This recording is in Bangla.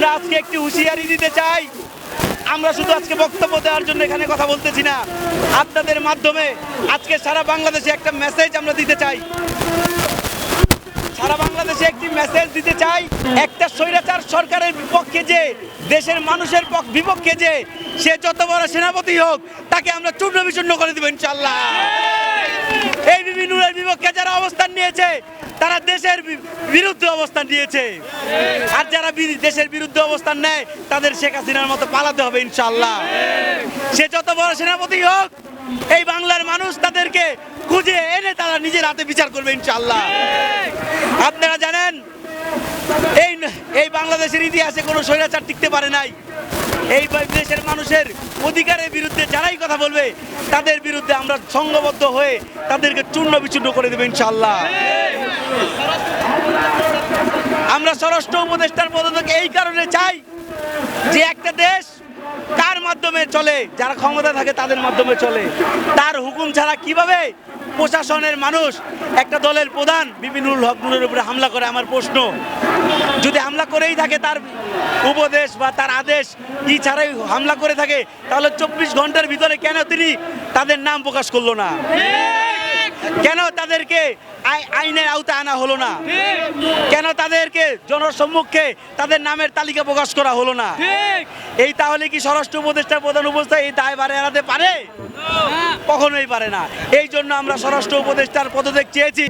আমরা আজকে একটি হুঁশিয়ারি দিতে চাই। আমরা শুধু আজকে বক্তব্য দেওয়ার জন্য এখানে কথা বলতেছি না। আপনাদের মাধ্যমে আজকে সারা বাংলাদেশে একটা মেসেজ আমরা দিতে চাই। সারা বাংলাদেশে একটি মেসেজ দিতে চাই। একটা স্বৈরাচার সরকারের বিপক্ষে যে, দেশের মানুষের পক- বিপক্ষে যে, সে যত বড় সেনাপতি হোক, তাকে আমরা চূর্ণ বিচূর্ণ করে দেবো ইনশাল্লাহ এই বিভিন্নের বিপক্ষে যারা অবস্থান নিয়েছে তারা দেশের বিরুদ্ধে অবস্থান নিয়েছে। আর যারা দেশের বিরুদ্ধে অবস্থান নেয়, তাদের শেখ হাসিনার মতো পালাতে হবে ইনশাল্লাহ সে যত বড় সেনাপতি হোক, এই বাংলার মানুষ তাদেরকে খুঁজে এনে তারা নিজের হাতে বিচার করবে ইনশাল্লাহ আপনারা জানেন, এই এই বাংলাদেশের ইতিহাসে কোনো স্বৈরাচার টিকতে পারে নাই। এই দেশের মানুষের অধিকারের বিরুদ্ধে যারাই কথা বলবে, তাদের বিরুদ্ধে আমরা সংঘবদ্ধ হয়ে তাদেরকে চূর্ণ বিচূর্ণ করে দেবো ইনশাল্লাহ আমরা স্বরাষ্ট্র উপদেষ্টার পদত্যাগ এই কারণে চাই যে একটা দেশ কার মাধ্যমে চলে, যারা ক্ষমতা থাকে তাদের মাধ্যমে চলে। তার হুকুম ছাড়া কীভাবে প্রশাসনের মানুষ একটা দলের প্রধান বিপিনুল হক উপরে হামলা করে, আমার প্রশ্ন। যদি হামলা করেই থাকে তার উপদেশ বা তার আদেশ কি ছাড়াই হামলা করে থাকে, তাহলে চব্বিশ ঘণ্টার ভিতরে কেন তিনি তাদের নাম প্রকাশ করল না? কেন তাদেরকে আইনের আওতা আনা হলো না। কেন তাদেরকে জনসম্মুখে তাদের নামের তালিকা প্রকাশ করা হলো না? এই তাহলে কি স্বরাষ্ট্র উপদেষ্টা প্রধান উপদেষ্টা এই দায়ভার এড়াতে পারে? কখনোই পারে না। এই জন্য আমরা স্বরাষ্ট্র উপদেষ্টার পদত্যাগ চেয়েছি।